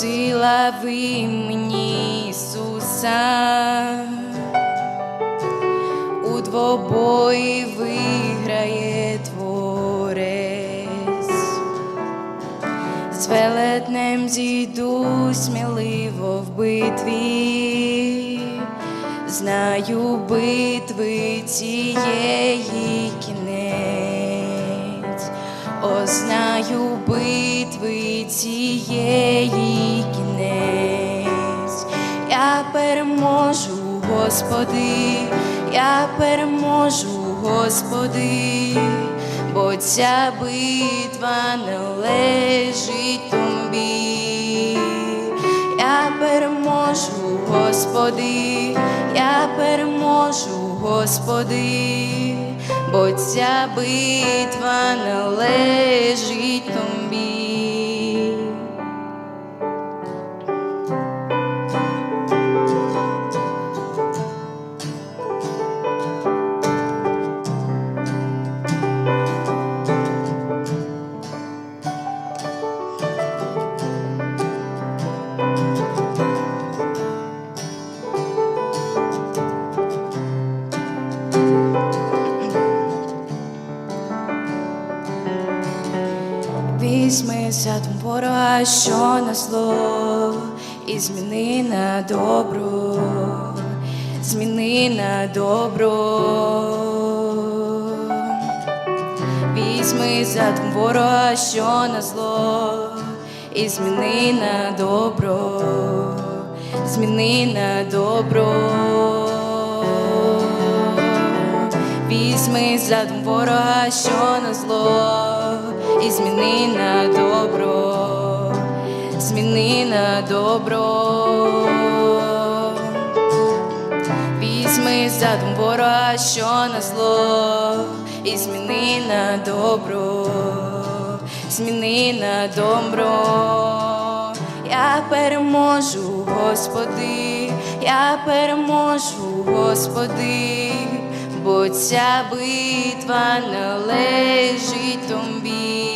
сила в імені Ісуса, у двобої виграє творець. З велетнем зійду сміливо в битві, знаю битви цієї кінець, о, знаю битви цієї кінець, я переможу, Господи, я переможу, Господи, бо ця битва належить тобі. Я переможу, Господи, я переможу, Господи, бо ця битва належить тобі. Задум ворога, що на зло, і зміни на добро, зміни на добро. Візьми задум ворога, що на зло, і зміни на добро, зміни на добро. Візьми задум ворога, що на зло, і зміни на добро, зміни на добро. Візьми задум ворога, що на зло, і зміни на добро, зміни на добро. Я переможу, Господи, я переможу, Господи, бо ця битва належить тобі.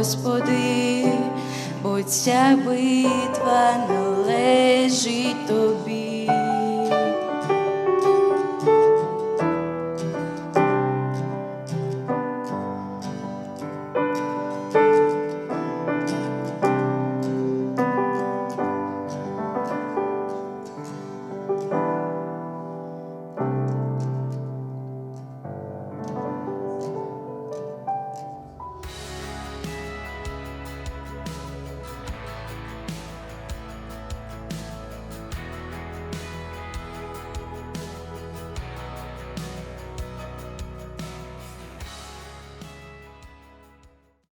Господи, бо ця битва належить.